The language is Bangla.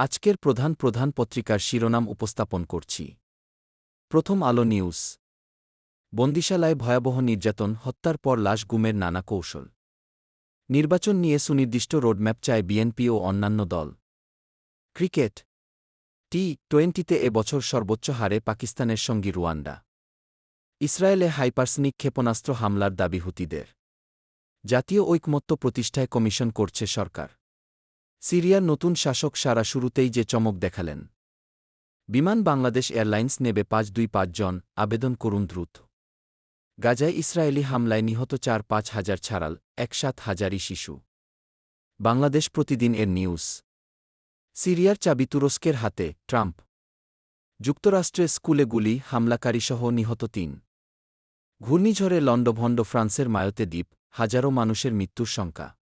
আজকের প্রধান প্রধান পত্রিকার শিরোনাম উপস্থাপন করছি। প্রথম আলো নিউজ। বন্দিশালায় ভয়াবহ নির্যাতন, হত্যার পর লাশ গুমের নানা কৌশল। নির্বাচন নিয়ে সুনির্দিষ্ট রোডম্যাপ চায় বিএনপি ও অন্যান্য দল। ক্রিকেট। টি টোয়েন্টিতে এবছর সর্বোচ্চ হারে পাকিস্তানের সঙ্গী রুয়ান্ডা। ইসরায়েলে হাইপারসনিক ক্ষেপণাস্ত্র হামলার দাবি হুতিদের। জাতীয় ঐকমত্য প্রতিষ্ঠায় কমিশন করছে সরকার। সিরিয়ার নতুন শাসক সারা শুরুতেই যে চমক দেখালেন। বিমান বাংলাদেশ এয়ারলাইন্স নেবে পাঁচ দুই পাঁচ জন, আবেদন করুন দ্রুত। গাজায় ইসরায়েলি হামলায় নিহত চার পাঁচ হাজার ছাড়াল, এক সাত হাজারই শিশু। বাংলাদেশ প্রতিদিন এর নিউজ। সিরিয়ার চাবি তুরস্কের হাতে, ট্রাম্প। যুক্তরাষ্ট্রের স্কুলে গুলি, হামলাকারীসহ নিহত তিন। ঘূর্ণিঝড়ে লণ্ডভণ্ড ফ্রান্সের মায়োতে দ্বীপ, হাজারো মানুষের মৃত্যুর শঙ্কা।